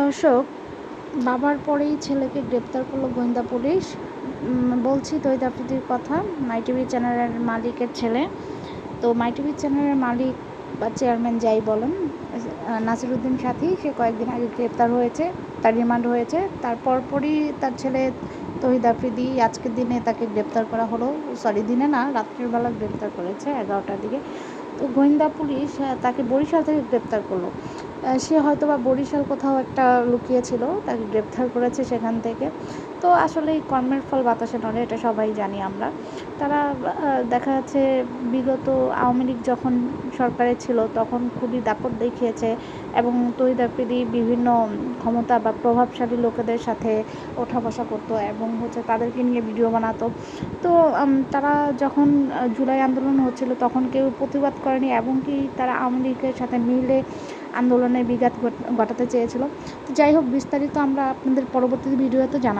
দর্শক, বাবার পরেই ছেলেকে গ্রেপ্তার করল গোয়েন্দা পুলিশ। বলছি তৈদ আফ্রিদির কথা, মাই টিভি চ্যানেলের মালিকের ছেলে। তো মাই টিভি চ্যানেলের মালিক বা চেয়ারম্যান যাই বলেন, নাসিরুদ্দিন সাথী, সে কয়েকদিন আগে গ্রেপ্তার হয়েছে, তার রিমান্ড হয়েছে। তারপর পরই তার ছেলে তহিদ আফ্রিদি আজকের দিনে তাকে গ্রেপ্তার করা হলো। সরি, দিনে না, রাত্রের বেলা গ্রেপ্তার করেছে, এগারোটার দিকে। তো গোয়েন্দা পুলিশ তাকে বরিশাল থেকে গ্রেপ্তার করল। সে হয়তো বা বরিশাল কোথাও একটা লুকিয়েছিল, তাকে গ্রেপ্তার করেছে সেখান থেকে। তো আসলে এই কর্মের ফল বাতাসে নড়ে, এটা সবাই জানি আমরা। তারা দেখা যাচ্ছে বিগত আওয়ামী লীগ যখন সরকারে ছিল, তখন খুবই দাপট দেখিয়েছে এবং আফ্রিদি বিভিন্ন ক্ষমতা বা প্রভাবশালী লোকেদের সাথে ওঠা বসা করতো এবং হচ্ছে তাদেরকে নিয়ে ভিডিও বানাতো। তো তারা যখন জুলাই আন্দোলন হচ্ছিল, তখন কেউ প্রতিবাদ করেনি এবং কি তারা আওয়ামী লীগের সাথে মিলে আন্দোলনের বিঘাত ঘটাতে চেয়েছিল। তো যাই হোক বিস্তারিত আমরা আপনাদের পরবর্তী ভিডিওতে জানাব।